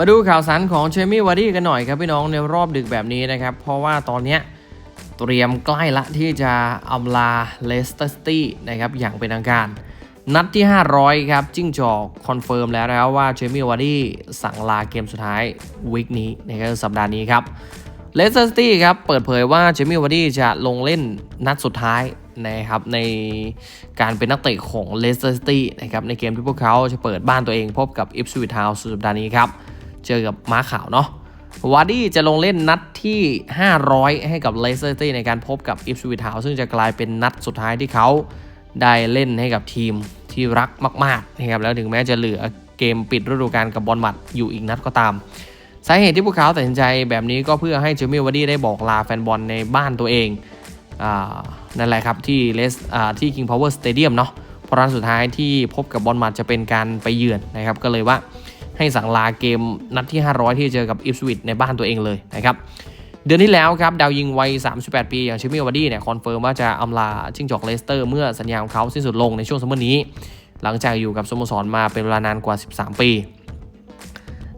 มาดูข่าวสารของเชมี่วาร์ดี้กันหน่อยครับพี่น้องในรอบดึกแบบนี้นะครับ เพราะว่าตอนนี้เตรียมใกล้ละที่จะอำลาเลสเตอร์ซิตี้นะครับอย่างเป็นทางการ นัดที่ 500 ครับ จิ้งจอกคอนเฟิร์มแล้วนะครับว่าเชมี่วาร์ดี้สั่งลาเกมสุดท้ายวีคนี้นะครับสัปดาห์นี้ครับเลสเตอร์ซิตี้ครับเปิดเผยว่าเชมี่วาร์ดี้จะลงเล่นนัดสุดท้ายนะครับในการเป็นนักเตะของเลสเตอร์ซิตี้นะครับในเกมที่พวกเขาจะเปิดบ้านตัวเองพบกับอิฟสวิททาวน์สุดสัปดาห์นี้ครับ เจอกับม้าขาวเนาะวาร์ดี้จะลงเล่นนัดที่ 500 ให้กับเลสเตอร์ตี้ในการพบกับอิฟสวิทาวซึ่งจะกลายเป็นนัดสุดท้ายที่เขาได้เล่นให้กับทีมที่รักมากๆนะครับแล้วถึงแม้จะเหลือเกมปิดฤดูกาลกับบอลมัดอยู่อีกนัดก็ตาม สาเหตุที่พวกเขาตัดสินใจแบบนี้ก็เพื่อให้เจมี่วาร์ดี้ได้บอกลาแฟนบอลในบ้านตัวเองอนั่นแหละครับที่เลสอ่าที่ King Power Stadium เนาะเพราะนัดสุดท้ายที่พบกับบอลมัดจะเป็นการไปเยือนนะครับก็เลยว่า ให้สั่งลาเกมนัดที่ 500 ที่เจอกับอิฟสวิตในบ้านตัวเองเลยนะครับเดือนที่แล้วครับดาวยิงวัย 38 ปี อย่างชิมิวาดี้เนี่ยคอนเฟิร์มว่าจะอำลาจิ้งจอกเลสเตอร์เมื่อสัญญาของเขาสิ้นสุดลงในช่วงซัมเมอร์นี้ หลังจากอยู่กับสโมสรมาเป็นเวลานานกว่า 13 ปี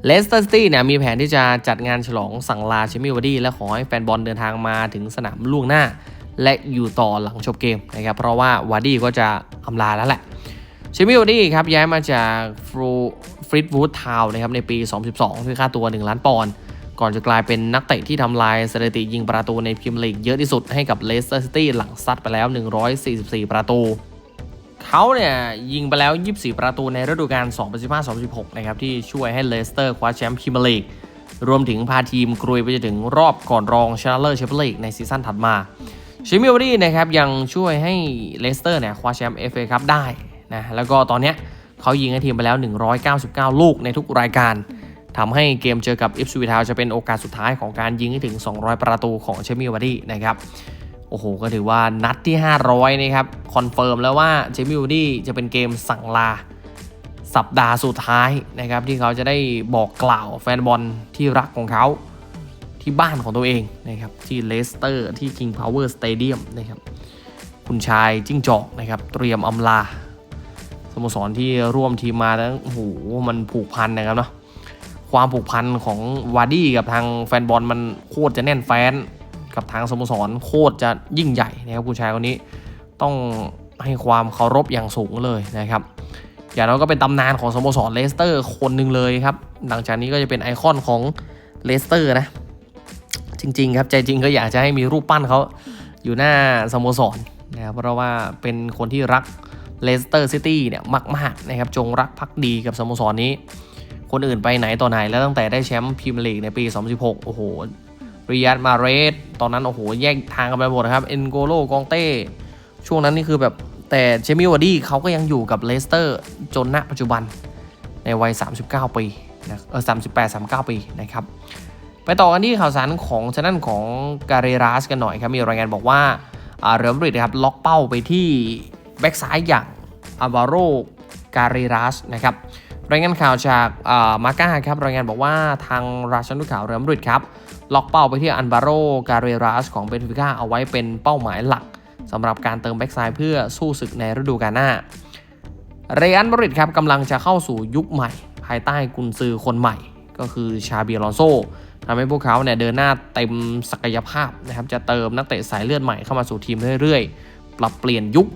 เลสเตอร์ซิตี้เนี่ยมีแผนที่จะจัดงานฉลองสั่งลาชิมิวาดี้และขอให้แฟนบอลเดินทางมาถึงสนามล่วงหน้า และอยู่ต่อหลังจบเกมนะครับเพราะว่าวาร์ดี้ก็จะอำลาแล้วแหละชิมิวดี้ครับย้ายมาจากฟรู ฟริดวูดทาวนะครับในปี 2012ด้วยค่าตัว 1 ล้านปอนด์ก่อนจะกลายเป็นนักเตะที่ทำลายสถิติยิงประตูในพรีเมียร์ลีกเยอะที่สุดให้กับเลสเตอร์ซิตี้หลังซัดไปแล้ว 144 ประตู เขาเนี่ยยิงไปแล้ว 24 ประตูในฤดูกาล 2015-2016 นะครับที่ช่วยให้เลสเตอร์คว้าแชมป์พรีเมียร์ลีกรวมถึงพาทีมกรุยไปจนถึงรอบก่อนรองชนะเลิศแชมเปี้ยนลีกในซีซั่นถัดมาชิมิวดี้นะครับยังช่วยให้เลสเตอร์เนี่ยคว้าแชมป์เอฟเอคัพได้นะแล้วก็ตอนเนี้ย เขายิงให้ทีมไปแล้ว 199 ลูกในทุกรายการทำให้เกมเจอกับอิฟสวิทาวจะเป็นโอกาสสุดท้ายของการยิงให้ถึง 200 ประตูของเชมิวาดี้นะครับโอ้โห ก็ถือว่านัดที่ 500 นะครับ คอนเฟิร์มแล้วว่าเชมิวาดี้จะเป็นเกมสั่งลา สัปดาห์สุดท้ายนะครับ ที่เขาจะได้บอกกล่าวแฟนบอลที่รักของเขาที่บ้านของตัวเองนะครับ ที่เลสเตอร์ที่ King Power Stadium นะครับ คุณชายจิ้งจอกนะครับ เตรียมอำลา โมสรที่ร่วมทีมมาแล้วโอ้โหมันผูกพันนะครับเนาะความผูกพันของวาร์ดี้กับทางแฟนบอลมันโคตรจะแน่นแฟนกับทางสโมสรโคตรจะยิ่งใหญ่นะครับผู้ชายคนนี้ต้องให้ความเคารพอย่างสูงเลยนะครับอย่างน้อยก็เป็นตำนานของสโมสรเลสเตอร์คนหนึ่งเลยครับ หลังจากนี้ก็จะเป็นไอคอนของเลสเตอร์นะ จริง ๆ ครับใจจริงก็อยากจะให้มีรูปปั้นเขาอยู่หน้าสโมสรนะครับเพราะว่าเป็นคนที่รัก เลสเตอร์ซิตี้เนี่ยมากๆนะครับจงรักภักดีกับสโมสรนี้ คนอื่นไปไหนต่อไหนแล้วตั้งแต่ได้แชมป์พรีเมียร์ลีกในปี 2016 โอ้โหริยัตมาเรสตอนนั้นโอ้โหแยกทางกันไปหมดนะครับเอ็นโกโลกองเต้ ช่วงนั้นนี่คือแบบแต่เชมิวาดี้เขาก็ยังอยู่กับเลสเตอร์จนณปัจจุบันในวัย 39 ปีนะเออ38 39 ปีนะครับ ไปต่อกันที่ข่าวสารของชนั่นของการเรรัสกันหน่อยครับ มีรายงานบอกว่าเรอัลมาดริดนะครับล็อกเป้าไปที่ แบ็กซ้ายอย่างอาวาโรการเรรัสนะครับรายงานข่าวจากมาก้าครับรายงานบอกว่าทางราชันุข่าวเรอัลมริดครับ ล็อกเป้าไปที่อันบาโรการเรรัสของเบนฟิก้าเอาไว้เป็นเป้าหมายหลักสำหรับการเติมแบ็กซ้ายเพื่อสู้ศึกในฤดูกาลหน้าเรอัลมาดริดครับกำลังจะเข้าสู่ยุคใหม่ ภายใต้กุนซือคนใหม่ ก็คือชาเบียลอนโซทำให้พวกเขาเนี่ยเดินหน้าเต็มศักยภาพนะครับจะเติมนักเตะสายเลือดใหม่เข้ามาสู่ทีมเรื่อยๆ ปรับเปลี่ยนยุค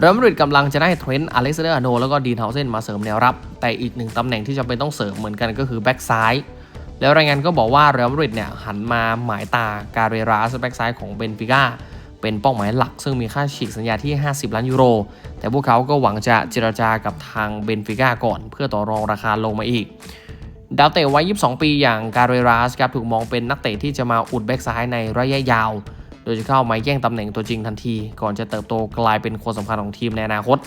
เรอัลมาดริดกำลังจะได้เทรนต์อเล็กซานเดอร์อาโนแล้วก็ดีนเฮาเซนมาเสริมแนวรับ แต่อีกหนึ่งตำแหน่งที่จำเป็นต้องเสริมเหมือนกันก็คือแบ็กซ้ายแล้วรายงานก็บอกว่าเรอัลมาดริดเนี่ยหันมาหมายตาการเรราสแบ็กซ้ายของเบนฟิก้าเป็นเป้าหมายหลัก ซึ่งมีค่าฉีกสัญญาที่ 50 ล้านยูโร แต่พวกเขาก็หวังจะเจรจากับทางเบนฟิก้าก่อน เพื่อต่อรองราคาลงมาอีก ดาวเตะวัย 22 ปีอย่างการเรรัสครับถูกมองเป็นนักเตะที่จะมาอุดแบ็กซ้ายในระยะยาว โดยจะเข้ามาแย่งตำแหน่งตัวจริงทันที ก่อนจะเติบโตกลายเป็นคนสำคัญของทีมในอนาคต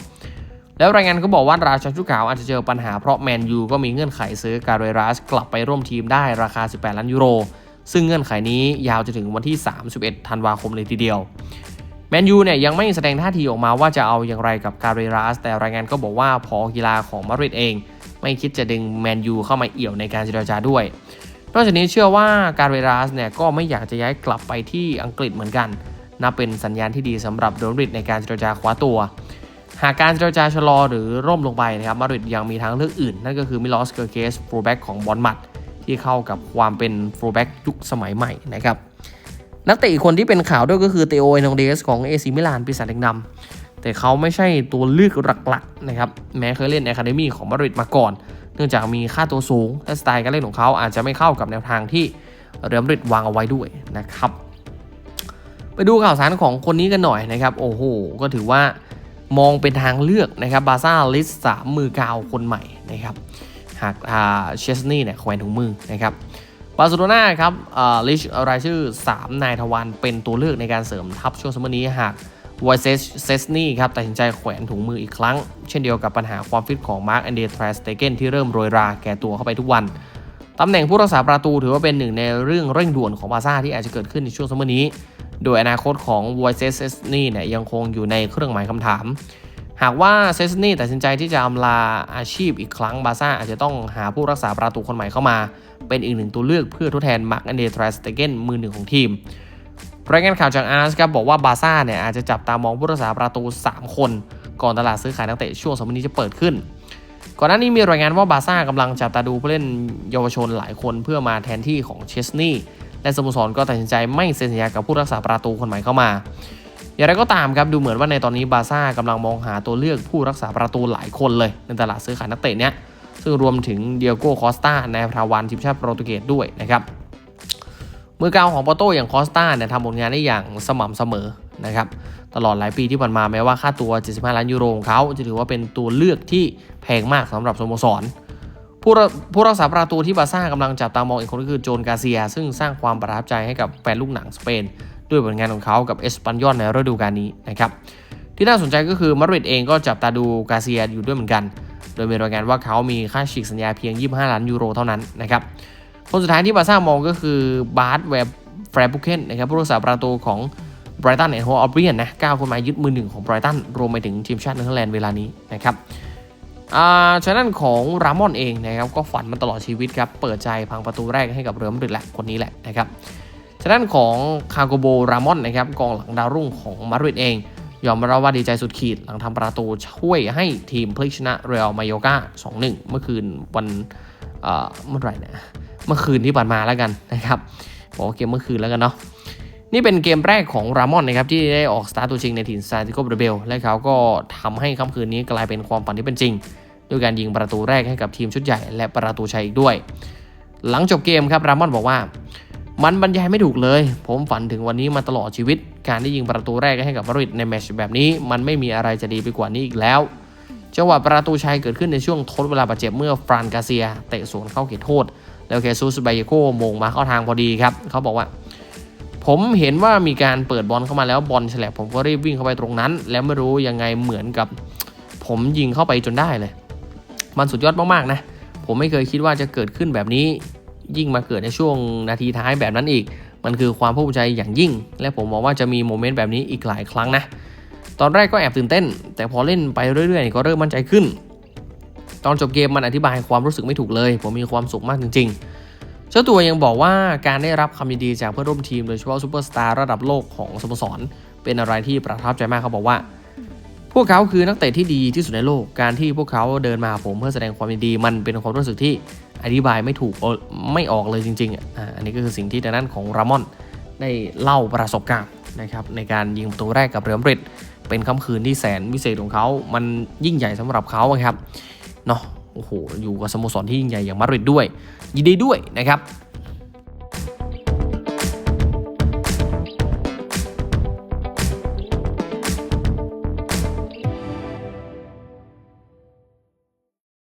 แล้วรายงานก็บอกว่าราชันชุกขาวอาจจะเจอปัญหาเพราะแมนยูก็มีเงื่อนไขซื้อการเรรัสกลับไปร่วมทีมได้ราคา 18 ล้านยูโร ซึ่งเงื่อนไขนี้ยาวจะถึงวันที่ 31 ธันวาคมเลยทีเดียวแมนยูเนี่ยยังไม่แสดงท่าทีออกมาว่าจะเอาอย่างไรกับการเรรัสแต่รายงานก็บอกว่าพอกีฬาของมาดริดเอง ไม่คิดจะดึงแมนยูเข้ามาเอี่ยวในการเจรจาด้วย นอกจากนี้เชื่อว่าการเวรัสเนี่ยก็ไม่อยากจะย้ายกลับไปที่อังกฤษเหมือนกันนับเป็นสัญญาณที่ดีสำหรับโดนริดในการเจรจาคว้าตัว หากการเจรจาชะลอหรือร่มลงไปนะครับมาริดยังมีทางเลือกอื่น นั่นก็คือมิลอสเกอร์เกสฟร์แบ็กของบอลมัดที่เข้ากับความเป็นฟร์แบ็กยุคสมัยใหม่นะครับนักเตะอีกคนที่เป็นข่าวด้วยก็คือเตโอเอนองเดสของเอซิมิลานปีศาจแดงดำแต่เขาไม่ใช่ตัวเลือกหลักๆนะครับแม้เคยเล่นในอะคาเดมี่ของมาริดมาก่อน นื่องจากมีค่าตัวสูง และสไตล์การเล่นของเขาอาจจะไม่เข้ากับแนวทางที่เรอัลมาดริดวางเอาไว้ด้วยนะครับ ไปดูข่าวสารของคนนี้กันหน่อยนะครับ โอ้โห ก็ถือว่ามองเป็นทางเลือกนะครับบาซ่าลิสสามมือกาวคนใหม่นะครับหากเชสนี่เนี่ยแขวนถุงมือนะครับบาร์เซโลนาครับลิชรายชื่อ 3 นายทวารเป็นตัวเลือกในการเสริมทัพช่วงสมัยนี้หาก ไวเซสเซสนี่ครับตัดสินใจแขวนถุงมืออีกครั้ง เช่นเดียวกับปัญหาความฟิตของมาร์คแอนเดรทรสเตเกนที่เริ่มโรยราแก่ตัวเข้าไปทุกวัน ตำแหน่งผู้รักษาประตูถือว่าเป็นหนึ่งในเรื่องเร่งด่วนของบาซ่าที่อาจจะเกิดขึ้นในช่วงสมัยนี้ โดยอนาคตของไวเซสเซสนี่เนี่ยยังคงอยู่ในเครื่องหมายคำถาม หากว่าเซสนี่ตัดสินใจที่จะอำลาอาชีพอีกครั้งบาซ่าอาจจะต้องหาผู้รักษาประตูคนใหม่เข้ามา เป็นอีกหนึ่งตัวเลือกเพื่อทดแทนมาร์กอันเดรทรสเตเกนมือหนึ่งของทีม รายงานข่าวจากอาร์สครับบอกว่าบาซ่าเนี่ยอาจจะจับตามองผู้รักษาประตู 3 คน ก่อนตลาดซื้อขายนักเตะช่วงสมัยนี้จะเปิดขึ้น ก่อนหน้านี้มีรายงานว่าบาซ่ากำลังจับตาดูผู้เล่นเยาวชนหลายคนเพื่อมาแทนที่ของเชสนี่และสโมสรก็ตัดสินใจไม่เซ็นสัญญากับผู้รักษาประตูคนใหม่เข้ามาอย่างไรก็ตามครับดูเหมือนว่าในตอนนี้บาซ่ากำลังมองหาตัวเลือกผู้รักษาประตูหลายคนเลย ในตลาดซื้อขายนักเตะเนี้ยซึ่งรวมถึงเดียโก้คอสตาในพราวานทีมชาติโปรตุเกสด้วยนะครับ มือกาวของปอโต้อย่างคอสตาเนี่ยทำผลงานได้อย่างสม่ำเสมอนะครับตลอดหลายปีที่ผ่านมาแม้ว่าค่าตัว 75 ล้านยูโรของเขาจะถือว่าเป็นตัวเลือกที่แพงมากสำหรับสโมสรผู้รัผู้รักษาประตูที่บาซ่ากำลังจับตามองอีกคนก็คือโจนกาเซีย ซึ่งสร้างความประทับใจให้กับแฟนลูกหนังสเปน ด้วยผลงานของเขากับเอสปันยอนในฤดูกาลนี้นะครับที่น่าสนใจก็คือมาดริดเองก็จับตาดูกาเซียอยู่ด้วยเหมือนกัน โดยมีรายงานว่าเขามีค่าฉีกสัญญาเพียง 25 ล้านยูโรเท่านั้นนะครับ คนสุดท้ายที่บาซ่ามองก็คือบาร์ดแวบแฟร์บุเคนนะครับผู้รักษาประตูของไบรตันแอนด์โฮออเบียนนะก้าคนมายึดมือหนึ่งของไบรตันรวมไปถึงทีมชาติเนเธอร์แลนด์เวลานี้นะครับอ่าฉะนั้นของรามอนเองนะครับก็ฝันมาตลอดชีวิตครับเปิดใจพังประตูแรกให้กับเรอัลมาดริดแหละคนนี้แหละนะครับฉะนั้นของคาโกโบรามอนนะครับกองหลังดาวรุ่งของมาดริดเอง ยอมรับว่าดีใจสุดขีดหลังทำประตูช่วยให้ทีมพลิกชนะเรอัลมาโยกา2-1 เมื่อคืนวันเอ่อเมื่อไหร่นะ เมื่อคืนที่ผ่านมาแล้วกันนะครับบอกว่าเกมเมื่อคืนแล้วกันเนาะนี่เป็นเกมแรกของรามอนนะครับที่ได้ออกสตาร์ตัวจริงในถิ่นซานติโกเบรเบลและเขาก็ทำให้ค่ำคืนนี้กลายเป็นความฝันที่เป็นจริง ด้วยการยิงประตูแรกให้กับทีมชุดใหญ่และประตูชัยอีกด้วย หลังจบเกมครับรามอนบอกว่า มันบรรยายไม่ถูกเลย ผมฝันถึงวันนี้มาตลอดชีวิต การได้ยิงประตูแรกให้กับมาริดในแมตช์แบบนี้ มันไม่มีอะไรจะดีไปกว่านี้อีกแล้วจังหวะประตูชัยเกิดขึ้นในช่วงทดเวลาบาดเจ็บเมื่อฟรานกาเซียเตะสวนเข้าเขตโทษ แล้วเคซูสไบเยโกมงมาเข้าทางพอดีครับเขาบอกว่า ผมเห็นว่ามีการเปิดบอลเข้ามาแล้วบอลฉลับผมก็รีบวิ่งเข้าไปตรงนั้น แล้วไม่รู้ยังไงเหมือนกับ ผมยิงเข้าไปจนได้เลย มันสุดยอดมากๆนะ ผมไม่เคยคิดว่าจะเกิดขึ้นแบบนี้ ยิ่งมาเกิดในช่วงนาทีท้ายแบบนั้นอีก มันคือความภูมิใจอย่างยิ่ง และผมมองว่าจะมีโมเมนต์แบบนี้อีกหลายครั้งนะตอนแรกก็แอบตื่นเต้น แต่พอเล่นไปเรื่อยๆก็เริ่มมั่นใจขึ้น ตอนจบเกมมันอธิบายความรู้สึกไม่ถูกเลย ผมมีความสุขมากจริง ๆ เจ้าตัวยังบอกว่าการได้รับคำยินดีจากเพื่อนร่วมทีมโดยเฉพาะซูเปอร์สตาร์ระดับโลกของสโมสร เป็นอะไรที่ประทับใจมากเขาบอกว่า พวกเขาคือนักเตะที่ดีที่สุดในโลกการที่พวกเขาเดินมาผมเพื่อแสดงความยินดี มันเป็นความรู้สึกที่อธิบายไม่ถูกไม่ออกเลยจริงๆอะอันนี้ก็คือสิ่งที่ทางด้านของรามอนได้เล่าประสบการณ์นะครับในการยิงประตูแรกกับเรอัลมาดริดเป็นค่ำคืนที่แสนวิเศษของเขา มันยิ่งใหญ่สำหรับเขาครับ เนาะโอ้โหอยู่กับสโมสรที่ยิ่งใหญ่อย่างมาดริดด้วย ยินดีด้วยนะครับ